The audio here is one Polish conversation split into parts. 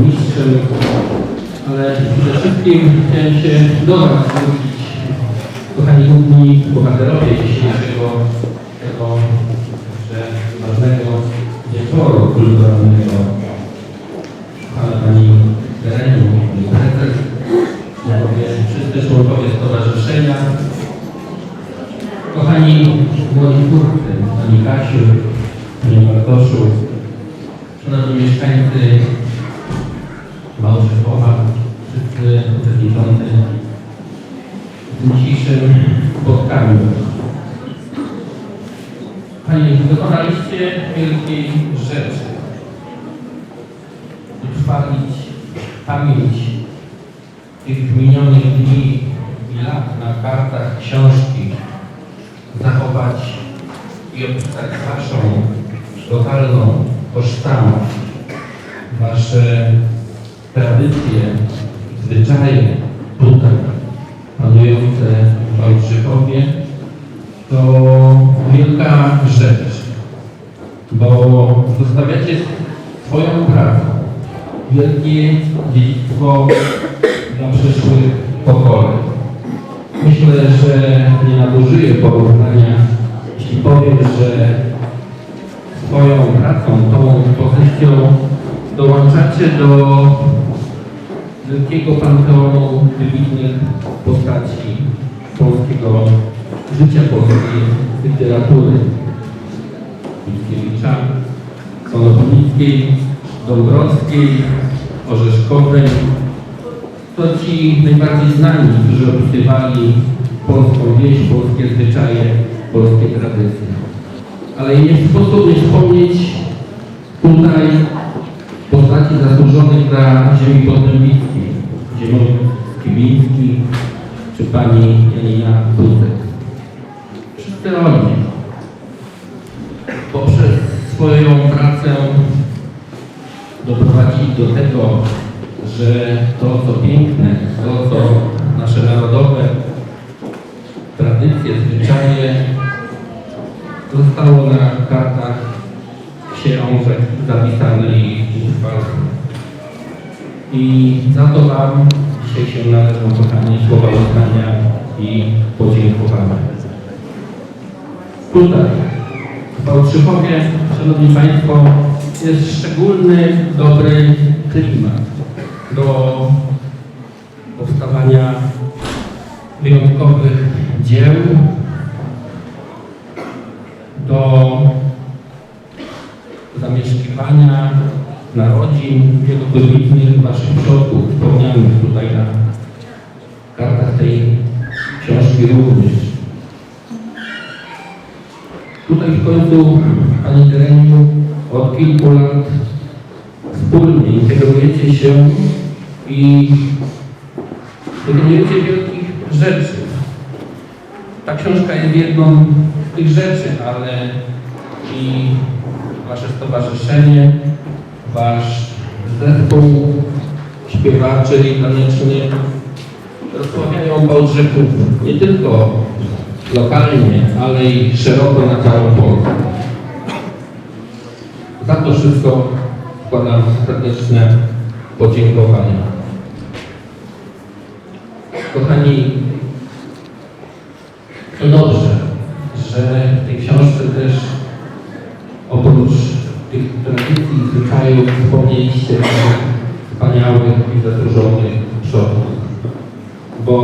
burmistrzem, ale przede wszystkim chciałem się do Was zwrócić, kochani główni bohaterowie dzisiejszego tego ważnego wieczoru kulturalnego. Pana Pani Tereniu, Pani Prezes, Panowie wszyscy członkowie stowarzyszenia, kochani młodzi twórcy, Pani Kasiu, Panie Bartoszu, Szanowni mieszkańcy Małżechowa, wszyscy uczestniczący w tym dzisiejszym spotkaniu. Panie, dokonaliście wielkiej rzeczy. Utrwalić pamięć tych minionych dni i lat na kartach książki, zachować i opisać Waszą lokalną tożsamość, Wasze tradycje, zwyczaje tutaj panujące w Wałbrzychowie, to wielka rzecz, bo zostawiacie swoją pracą wielkie dziedzictwo dla przyszłych pokoleń. Myślę, że nie nadużyję porównania, jeśli powiem, że swoją pracą, tą pozycją dołączacie do wielkiego panteonu wybitnych postaci polskiego życia polskiej literatury. Mickiewicza, Konopnickiej, Dąbrowskiej, Orzeszkowej. To ci najbardziej znani, którzy opisywali polską wieś, polskie zwyczaje, polskie tradycje. Ale nie sposób nie wspomnieć tutaj postaci zasłużonych dla ziemi podnebickiej, Ziemowit Skibiński czy pani Janina Dudek. Oni poprzez swoją pracę doprowadzili do tego, że to co piękne, to co nasze narodowe tradycje, zwyczaje zostało na kartach książek zapisane i utrwalone. I za to Wam dzisiaj się należą, kochani, słowa uznania i podziękowania. Tutaj, w Wałbrzychowie, Szanowni Państwo, jest szczególny, dobry klimat do powstawania wyjątkowych dzieł, do zamieszkiwania narodzin wielu wybitnych Waszych przodków, wspomnianych tutaj na kartach tej książki również. Tutaj w końcu, Pani od kilku lat wspólnie integrujecie się i dokonujecie wielkich rzeczy. Ta książka jest jedną z tych rzeczy, ale i Wasze stowarzyszenie, Wasz zespół śpiewaczy i tanecznie rozsławiają Bałżyków nie tylko lokalnie, ale i szeroko na całą Polskę. Za to wszystko składam serdeczne podziękowania. Kochani, to dobrze, że w tej książce też oprócz tych tradycji i zwyczajów wspomnieliście wspaniałych i zasłużonych przodków. Bo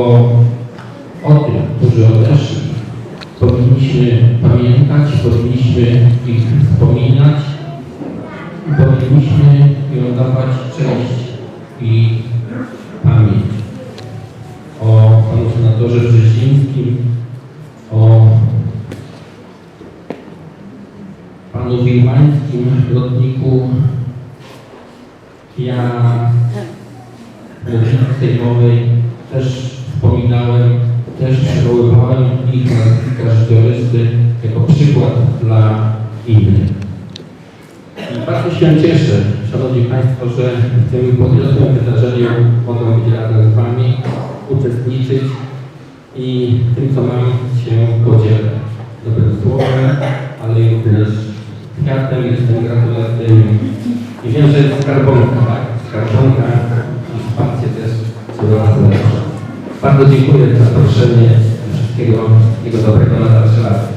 o tych, którzy odeszli, powinniśmy pamiętać, powinniśmy ich wspominać powinniśmy im oddawać cześć i pamięć o panu senatorze Brzezińskim, o panu Wilmańskim, lotniku. Ja w sejmowej też wspominałem, też przywoływałem ich życiorysy jako przykład dla innych. Bardzo się cieszę, Szanowni Państwo, że w tym powielowym wydarzeniu mogę być razem z Wami, uczestniczyć i tym, co mam, się podzielę. Dobrym słowem, ale również kwiatem, jestem gratulacyjnym. I wiem, że jest skarbonka, tak? skarbonka i wsparcie też coraz lepsze. Bardzo dziękuję za zaproszenie. Wszystkiego, wszystkiego dobrego na dalsze lata.